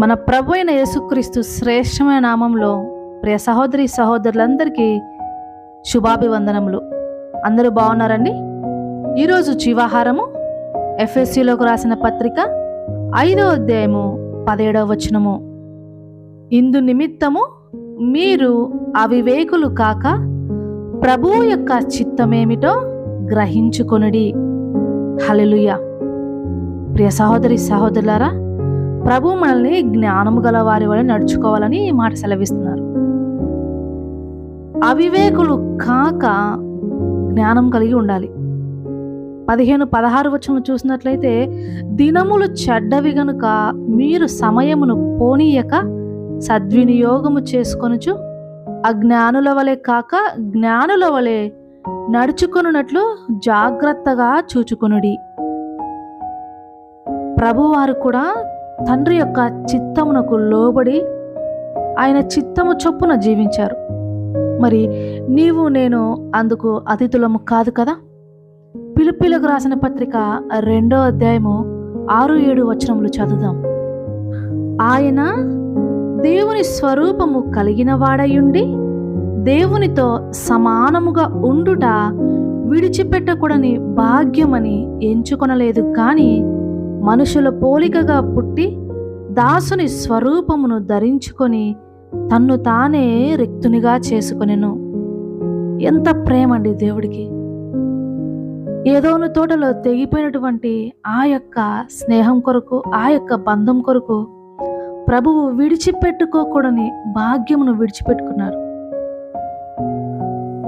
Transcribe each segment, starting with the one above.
మన ప్రభు అయిన యేసుక్రీస్తు శ్రేష్టమైన నామంలో ప్రియ సహోదరి సహోదరులందరికీ శుభాభివందనములు. అందరూ బాగున్నారండి? ఈరోజు జీవాహారము ఎఫ్ఎస్సిలోకి రాసిన పత్రిక ఐదో అధ్యాయము పదిహేడవ వచనము. ఇందు నిమిత్తము మీరు అవివేకులు కాక ప్రభువు యొక్క చిత్తమేమిటో గ్రహించుకొనుడి. హలలుయ ప్రియ సహోదరి సహోదరులారా ప్రభు మనల్ని జ్ఞానము గల వారి వల్ల నడుచుకోవాలని ఈ మాట సెలవిస్తున్నారు. అవివేకులు కాక జ్ఞానం కలిగి ఉండాలి. పదిహేను పదహారు వచనం చూసినట్లయితే దినములు చెడ్డవి గనుక మీరు సమయమును పోనీయక సద్వినియోగము చేసుకొనుచు అజ్ఞానుల వలె కాక జ్ఞానుల వలె నడుచుకొనున్నట్లు జాగ్రత్తగా చూచుకొనుడి. ప్రభువారు కూడా తండ్రి యొక్క చిత్తమునకు లోబడి ఆయన చిత్తము చొప్పున జీవించారు. మరి నీవు నేను అందుకు అతిథులము కాదు కదా? పిలుపులకు రాసిన పత్రిక రెండో అధ్యాయము ఆరు ఏడు వచనములు చదువుదాం. ఆయన దేవుని స్వరూపము కలిగిన వాడయుండి దేవునితో సమానముగా ఉండుట విడిచిపెట్టకూడని భాగ్యమని ఎంచుకొనలేదు కానీ మనుషుల పోలికగా పుట్టి దాసుని స్వరూపమును ధరించుకొని తన్ను తానే రిక్తునిగా చేసుకొనెను. ఎంత ప్రేమ అండి దేవుడికి. ఏదోను తోటలో తెగిపోయినటువంటి ఆ యొక్క స్నేహం కొరకు ఆ యొక్క బంధం కొరకు ప్రభువు విడిచిపెట్టుకోకూడని భాగ్యమును విడిచిపెట్టుకున్నారు.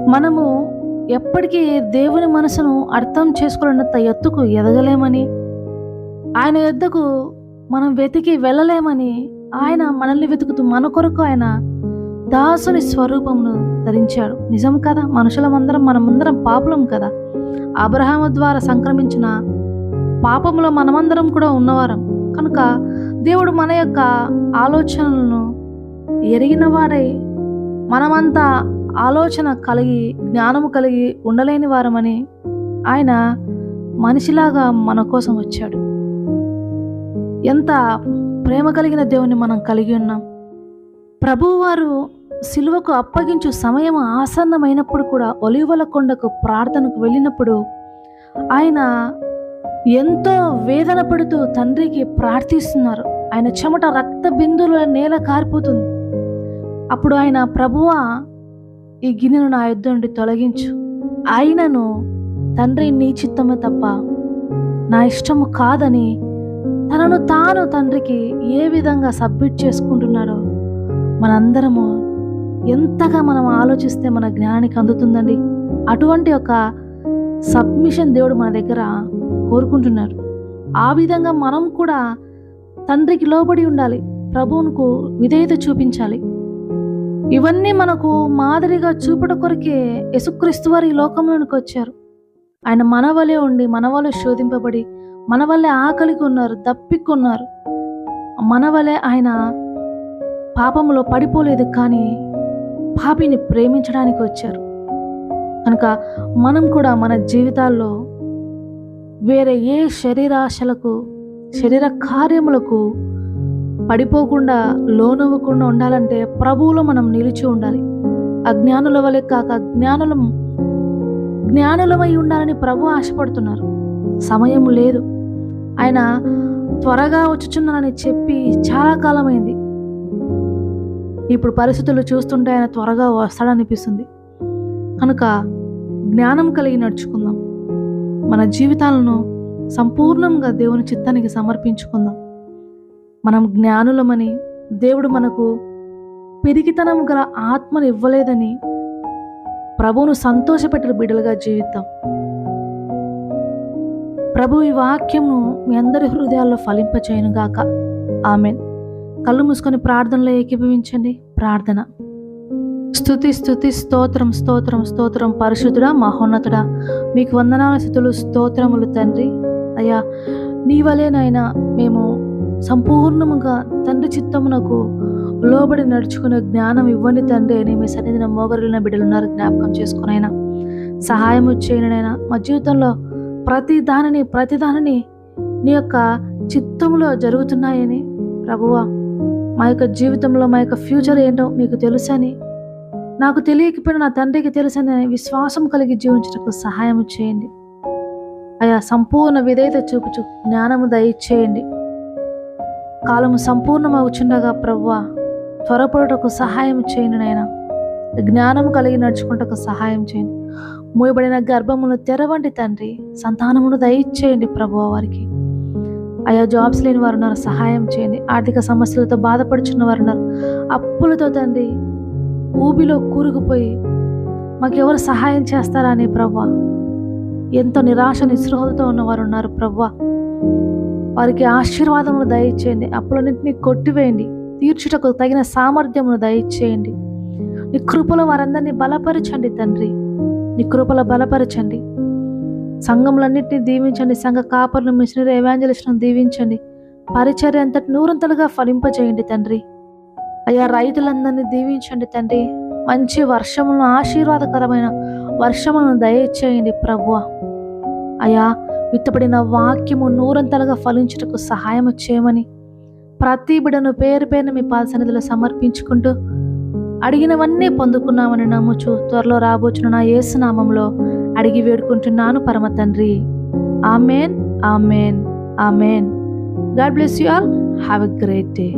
మనము ఎప్పటికీ దేవుని మనసును అర్థం చేసుకోలేనంత ఎత్తుకు ఎదగలేమని ఆయన యుద్ధకు మనం వెతికి వెళ్ళలేమని ఆయన మనల్ని వెతుకుతూ మన కొరకు ఆయన దాసుని స్వరూపమును ధరించాడు. నిజం కదా? మనుషులమందరం మనమందరం పాపులం కదా? అబ్రహాము ద్వారా సంక్రమించిన పాపంలో మనమందరం కూడా ఉన్నవారం. కనుక దేవుడు మన యొక్క ఆలోచనలను ఎరిగిన వాడై మనమంతా ఆలోచన కలిగి జ్ఞానము కలిగి ఉండలేని వారమని ఆయన మనిషిలాగా మన కోసం వచ్చాడు. ఎంత ప్రేమ కలిగిన దేవుని మనం కలిగి ఉన్నాం. ప్రభువారు సిలువకు అప్పగించు సమయం ఆసన్నమైనప్పుడు కూడా ఒలివల కొండకు ప్రార్థనకు వెళ్ళినప్పుడు ఆయన ఎంతో వేదన పడుతూ తండ్రికి ప్రార్థిస్తున్నారు. ఆయన చెమట రక్త బిందువుల నేల కారిపోతుంది. అప్పుడు ఆయన ప్రభువా ఈ గిన్నెను నా యుద్ధ నుండి తొలగించు. ఆయనను తండ్రి నీ చిత్తమే తప్ప నా ఇష్టము కాదని తనను తాను తండ్రికి ఏ విధంగా సబ్మిట్ చేసుకుంటున్నాడో మనందరము ఎంతగా మనం ఆలోచిస్తే మన జ్ఞానానికి అందుతుందండి. అటువంటి ఒక సబ్మిషన్ దేవుడు మన దగ్గర కోరుకుంటున్నాడు. ఆ విధంగా మనం కూడా తండ్రికి లోబడి ఉండాలి. ప్రభువునకు విధేయత చూపించాలి. ఇవన్నీ మనకు మాదిరిగా చూపట కొరకే యసుక్రీస్తు వారి లోకంలోనికి వచ్చారు. ఆయన మనవలే ఉండి మనవలు శోధింపబడి మన వల్లే ఆకలికి ఉన్నారు దప్పిక్కున్నారు మన వల్లే ఆయన పాపంలో పడిపోలేదు కానీ పాపిని ప్రేమించడానికి వచ్చారు. కనుక మనం కూడా మన జీవితాల్లో వేరే ఏ శరీరాశలకు శరీర కార్యములకు పడిపోకుండా లోనవ్వకుండా ఉండాలంటే ప్రభువులో మనం నిలిచి ఉండాలి. అజ్ఞానుల వలె కాక జ్ఞానులం జ్ఞానులమై ఉండాలని ప్రభు ఆశపడుతున్నారు. సమయం లేదు. ఆయన త్వరగా వచ్చుచున్నానని చెప్పి చాలా కాలమైంది. ఇప్పుడు పరిస్థితులు చూస్తుంటే ఆయన త్వరగా వస్తాడనిపిస్తుంది. కనుక జ్ఞానం కలిగి నడుచుకుందాం. మన జీవితాలను సంపూర్ణంగా దేవుని చిత్తానికి సమర్పించుకుందాం. మనం జ్ఞానులమని దేవుడు మనకు పెరిగితనం గల ఆత్మను ఇవ్వలేదని ప్రభువును సంతోషపెట్టిన బిడ్డలుగా జీవిద్దాం. ప్రభు ఈ వాక్యము మీ అందరి హృదయాల్లో ఫలింపచేయనుగాక. ఆమెన్. కళ్ళు మూసుకొని ప్రార్థనలో ఏకీభవించండి. ప్రార్థన. స్థుతి స్థుతి స్తోత్రం స్తోత్రం స్తోత్రం. పరిశుద్ధుడా మహోన్నతుడా మీకు వందనాల స్థుతులు స్తోత్రములు తండ్రి. అయ్యా నీ వలేనైనా మేము సంపూర్ణముగా తండ్రి చిత్తమునకు లోబడి నడుచుకునే జ్ఞానం ఇవ్వండి తండ్రి. అని మీ సన్నిధిన మోగరిన బిడ్డలు ఉన్నారు జ్ఞాపకం చేసుకునైనా. సహాయం చేయనైనా మా జీవితంలో ప్రతి దానిని ప్రతి దానిని నీ యొక్క చిత్తములో జరుగుతున్నాయని ప్రభువా మా యొక్క జీవితంలో మా యొక్క ఫ్యూచర్ ఏంటో మీకు తెలుసని నాకు తెలియకపోయినా నా తండ్రికి తెలుసని విశ్వాసం కలిగి జీవించడానికి సహాయం చేయండి. అయా సంపూర్ణ విధేయత చూపుచు జ్ఞానము దయచేయండి. కాలము సంపూర్ణమవుచుండగా ప్రవ్వా త్వరపడుటకు సహాయం చేయండి నాయన. జ్ఞానం కలిగి నడుచుకుంటకు సహాయం చేయండి. మూయబడిన గర్భమును తెరవండి తండ్రి. సంతానమును దయచేయండి ప్రభు వారికి. అయ్యా జాబ్స్ లేని వారు ఉన్నారు. సహాయం చేయండి. ఆర్థిక సమస్యలతో బాధపడుచున్న వారు ఉన్నారు. అప్పులతో తండ్రి ఊబిలో కూరుకుపోయి మాకెవరు సహాయం చేస్తారా అని ప్రవ్వా ఎంతో నిరాశ నిస్పృహలతో ఉన్నవారు ఉన్నారు ప్రవ్వా వారికి ఆశీర్వాదములు దయచేయండి. అప్పులన్నింటినీ కొట్టివేయండి. తీర్చుటకు తగిన సామర్థ్యమును దయచేయండి. నీ కృపలో వారందరినీ బలపరచండి తండ్రి. నీ కృపలో బలపరచండి. సంఘములన్నింటినీ దీవించండి. సంఘ కాపర్లు మిషనరీ ఎవాంజలిస్ట్ను దీవించండి. పరిచర్య అంతటి నూరంతలుగా ఫలింపజేయండి తండ్రి. అయ్యా రైతులందరినీ దీవించండి తండ్రి. మంచి వర్షములను ఆశీర్వాదకరమైన వర్షములను దయచేయండి ప్రభువ. అయ్యా విత్తబడిన వాక్యము నూరంతలుగా ఫలించుటకు సహాయం చేయమని ప్రతి బిడను పేరు పేరున మీ పాద సన్నిధిలో సమర్పించుకుంటూ అడిగినవన్నీ పొందుకున్నామని నమ్ముచు త్వరలో రాబోచున్న నా యేసునామంలో అడిగి వేడుకుంటున్నాను పరమ తండ్రి. Amen amen amen. God bless you all. Have a great day.